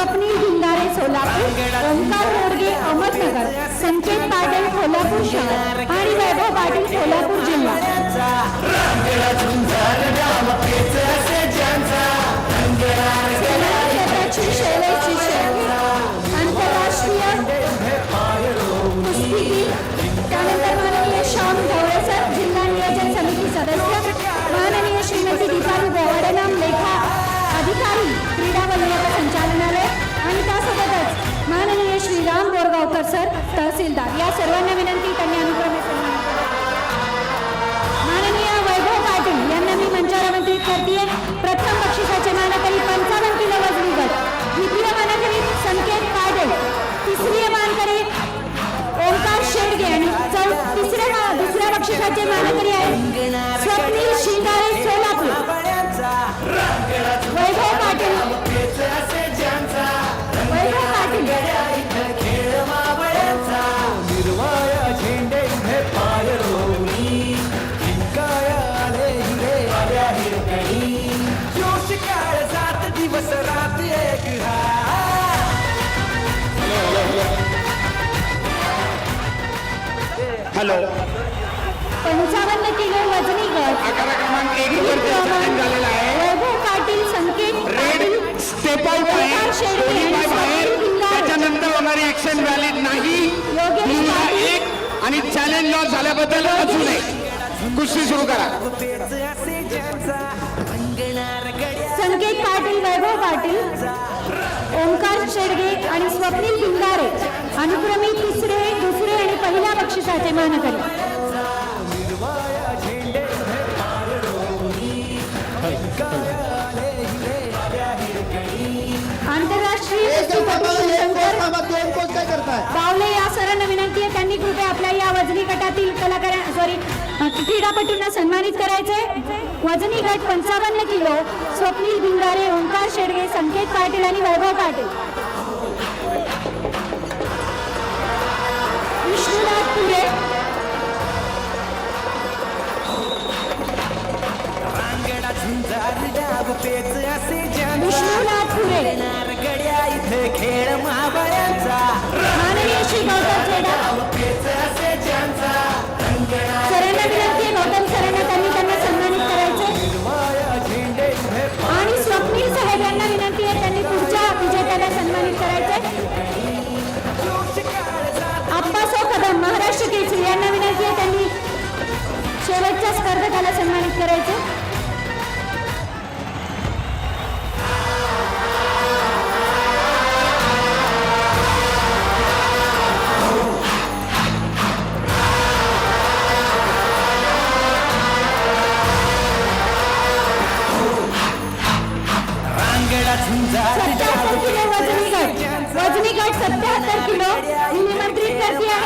स्वप्नील भिंगारे सोलापूर ओंकार मोरगे अहमदनगर संकेत पाटील कोल्हापूर शहर आणि वैभव पाटील कोल्हापूर जिल्हा. परसर सर तहसीलदार या सर्वांना विनंती त्यांनी अनुक्रमे माननीय वैभव पाटील यांना मी मंचावर आमंत्रित करते. प्रथम बक्षिसाचे मानकरी पंचावन्न किलो वजनी गट द्वितीय मानकरी संकेत पाटील तिसरी मानकरी ओंकार शेडगे आणि चौ तिसऱ्या दुसऱ्या बक्षिसाचे मानकरी आहे स्वप्नील शिंगारे सोला हॅलो. पंचावन्न किलो वजनी गट. आकारा क्रमांक एक वरती चॅलेंज झालेला आहे. वैभव पाटील संकेत रेड पाटील स्टेप आउट आहे. ओंकार शेडगे दोन्ही आणि पाय बाहेर. स्वप्नील भिंगारे. त्याच्यानंतर होणारी ऍक्शन व्हॅलिड नाही. योगेश मुलगा पाटील. एक आणि चॅलेंज लॉस झाल्याबद्दल अजून एक. कुस्ती सुरू करा. संकेत पाटील वैभव पाटील ओंकार शेडगे आणि स्वप्नील भिंगारे अनुक्रमे तिसरे दुसरे पहिल्या बक्षिसाचे मानकरी. बावले या सरांना विनंती आहे त्यांनी कृपया आपल्या या वजनी गटातील कलाकार सॉरी क्रीडापटूंना सन्मानित करायचे वजनी गट पंचावन्न किलो स्वप्नील भिंगारे ओंकार शेडगे संकेत पाटील आणि वैभव पाटील. महाराष्ट्र केसरी यांना विनंती आहे त्यांनी शेवटच्या स्पर्धकाला सन्मानित करायचे. सत्याहत्तर किलो वजनी गट सत्याहत्तर किलो. मी निमंत्रित करते आहे.